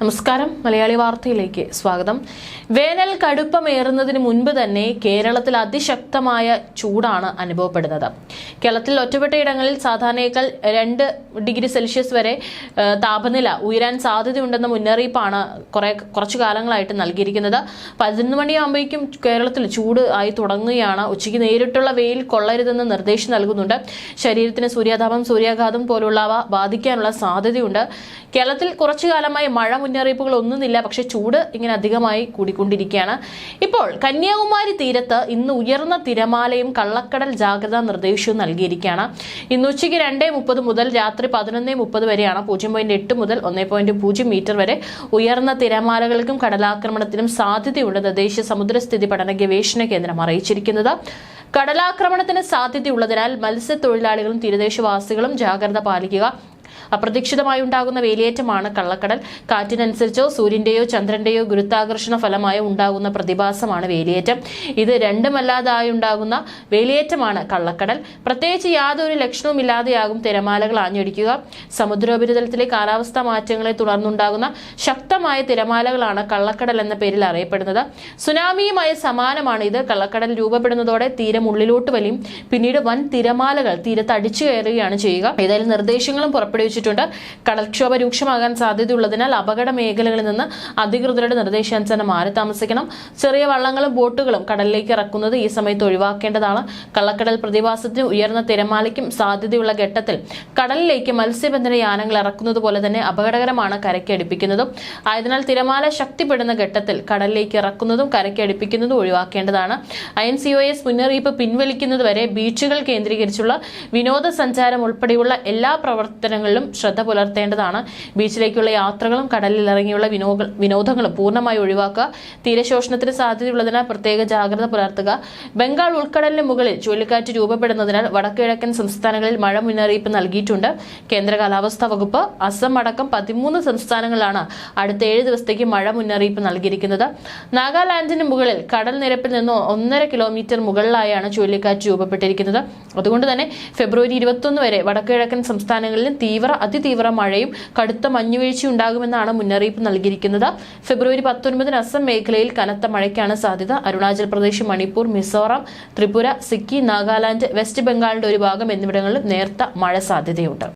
നമസ്കാരം. മലയാളി വാർത്തയിലേക്ക് സ്വാഗതം. വേനൽ കടുപ്പമേറുന്നതിന് മുൻപ് തന്നെ കേരളത്തിൽ അതിശക്തമായ ചൂടാണ് അനുഭവപ്പെടുന്നത്. കേരളത്തിൽ ഒറ്റപ്പെട്ടയിടങ്ങളിൽ സാധാരണയേക്കാൾ രണ്ട് ഡിഗ്രി സെൽഷ്യസ് വരെ താപനില ഉയരാൻ സാധ്യതയുണ്ടെന്ന മുന്നറിയിപ്പാണ് കുറെ കുറച്ചു കാലങ്ങളായിട്ട് നൽകിയിരിക്കുന്നത്. പതിനൊന്ന് മണിയാകുമ്പോഴേക്കും കേരളത്തിൽ ചൂട് ആയി തുടങ്ങുകയാണ്. ഉച്ചയ്ക്ക് നേരിട്ടുള്ള വെയിൽ കൊള്ളരുതെന്ന് നിർദ്ദേശം നൽകുന്നുണ്ട്. ശരീരത്തിന് സൂര്യാതാപം സൂര്യാഘാതം പോലുള്ളവ ബാധിക്കാനുള്ള സാധ്യതയുണ്ട്. കേരളത്തിൽ കുറച്ചു കാലമായി മഴ മുന്നറിയിപ്പുകൾ ഒന്നുമില്ല പക്ഷെ ചൂട് ഇങ്ങനെ അധികമായി കൂടിക്കൊണ്ടിരിക്കുകയാണ്. ഇപ്പോൾ കന്യാകുമാരി തീരത്ത് ഇന്ന് ഉയർന്ന തിരമാലയും കള്ളക്കടൽ ജാഗ്രതാ നിർദ്ദേശവും നൽകിയിരിക്കുകയാണ്. ഇന്ന് ഉച്ചയ്ക്ക് രണ്ടേ മുപ്പത് മുതൽ രാത്രി പതിനൊന്നേ മുപ്പത് വരെയാണ് പൂജ്യം പോയിന്റ് എട്ട് മുതൽ ഒന്നേ പോയിന്റ് പൂജ്യം മീറ്റർ വരെ ഉയർന്ന തിരമാലകൾക്കും കടലാക്രമണത്തിനും സാധ്യതയുണ്ടെന്ന് ദേശീയ സമുദ്രസ്ഥിതി പഠന ഗവേഷണ കേന്ദ്രം അറിയിച്ചിരിക്കുന്നത്. കടലാക്രമണത്തിന് സാധ്യതയുള്ളതിനാൽ മത്സ്യത്തൊഴിലാളികളും തീരദേശവാസികളും ജാഗ്രത പാലിക്കുക. അപ്രതീക്ഷിതമായി ഉണ്ടാകുന്ന വേലിയേറ്റമാണ് കള്ളക്കടൽ. കാറ്റിനനുസരിച്ചോ സൂര്യന്റെയോ ചന്ദ്രന്റെയോ ഗുരുത്വാകർഷണ ഫലമായോ ഉണ്ടാകുന്ന പ്രതിഭാസമാണ് വേലിയേറ്റം. ഇത് രണ്ടുമല്ലാതായി ഉണ്ടാകുന്ന വേലിയേറ്റമാണ് കള്ളക്കടൽ. പ്രത്യേകിച്ച് യാതൊരു ലക്ഷണവും ഇല്ലാതെയാകും തിരമാലകൾ ആഞ്ഞടിക്കുക. സമുദ്രോപരിതലത്തിലെ കാലാവസ്ഥാ മാറ്റങ്ങളെ തുടർന്നുണ്ടാകുന്ന ശക്തമായ തിരമാലകളാണ് കള്ളക്കടൽ എന്ന പേരിൽ അറിയപ്പെടുന്നത്. സുനാമിയുമായി സമാനമാണ് ഇത്. കള്ളക്കടൽ രൂപപ്പെടുന്നതോടെ തീരം ഉള്ളിലോട്ട് വലിയും. പിന്നീട് വൻ തിരമാലകൾ തീരത്തടിച്ചു കയറുകയാണ് ചെയ്യുക. ഏതായാലും നിർദ്ദേശങ്ങളും പുറപ്പെടുവിച്ചിട്ടുണ്ട് കടൽക്ഷോഭ രൂക്ഷമാകാൻ സാധ്യതയുള്ളതിനാൽ അപകട മേഖലകളിൽ നിന്ന് അധികൃതരുടെ നിർദ്ദേശാനുസരണം മാറി താമസിക്കണം. ചെറിയ വള്ളങ്ങളും ബോട്ടുകളും കടലിലേക്ക് ഇറക്കുന്നത് ഈ സമയത്ത് ഒഴിവാക്കേണ്ടതാണ്. കള്ളക്കടൽ പ്രതിഭാസത്തിന് ഉയർന്ന തിരമാലയ്ക്കും സാധ്യതയുള്ള ഘട്ടത്തിൽ കടലിലേക്ക് മത്സ്യബന്ധന യാനങ്ങൾ ഇറക്കുന്നത് പോലെ തന്നെ അപകടകരമാണ് കരയ്ക്കടുപ്പിക്കുന്നതും ആയതിനാൽ തിരമാല ശക്തിപ്പെടുന്ന ഘട്ടത്തിൽ കടലിലേക്ക് ഇറക്കുന്നതും കരയ്ക്കടുപ്പിക്കുന്നതും ഒഴിവാക്കേണ്ടതാണ്. I N C O S മുന്നറിയിപ്പ് പിൻവലിക്കുന്നതുവരെ ബീച്ചുകൾ കേന്ദ്രീകരിച്ചുള്ള വിനോദസഞ്ചാരം ഉൾപ്പെടെയുള്ള എല്ലാ പ്രവർത്തനങ്ങളിലും ശ്രദ്ധ പുലർത്തേണ്ടതാണ്. ബീച്ചിലേക്കുള്ള യാത്രകളും കടലിൽ ഇറങ്ങിയുള്ള വിനോദ വിനോദങ്ങളും പൂർണമായി ഒഴിവാക്കുക. തീരശോഷണത്തിന് സാധ്യതയുള്ളതിനാൽ പ്രത്യേക ജാഗ്രത പുലർത്തുക. ബംഗാൾ ഉൾക്കടലിന് മുകളിൽ ചുഴലിക്കാറ്റ് രൂപപ്പെടുന്നതിനാൽ വടക്കുകിഴക്കൻ സംസ്ഥാനങ്ങളിൽ മഴ മുന്നറിയിപ്പ് നൽകിയിട്ടുണ്ട്. കേന്ദ്ര കാലാവസ്ഥാ വകുപ്പ് അസം അടക്കം പതിമൂന്ന് സംസ്ഥാനങ്ങളിലാണ് അടുത്ത ഏഴ് ദിവസത്തേക്ക് മഴ മുന്നറിയിപ്പ് നൽകിയിരിക്കുന്നത്. നാഗാലാൻഡിന് മുകളിൽ കടൽ നിരപ്പിൽ നിന്ന് ഒന്നര കിലോമീറ്റർ മുകളിലായാണ് ചുഴലിക്കാറ്റ് രൂപപ്പെട്ടിരിക്കുന്നത്. അതുകൊണ്ട് തന്നെ ഫെബ്രുവരി ഇരുപത്തൊന്ന് വരെ വടക്കുകിഴക്കൻ സംസ്ഥാനങ്ങളിലും തീവ്ര അതിതീവ്ര മഴയും കടുത്ത മഞ്ഞുവീഴ്ചയും ഉണ്ടാകുമെന്നാണ് മുന്നറിയിപ്പ് നൽകിയിരിക്കുന്നത്. ഫെബ്രുവരി പത്തൊൻപതിന് അസം മേഖലയിൽ കനത്ത മഴയ്ക്കാണ് സാധ്യത. അരുണാചൽ പ്രദേശ് മണിപ്പൂർ മിസോറാം ത്രിപുര സിക്കിം നാഗാലാൻഡ് വെസ്റ്റ് ബംഗാളിന്റെ ഒരു ഭാഗം എന്നിവിടങ്ങളിൽ നേർത്ത മഴ സാധ്യതയുണ്ട്.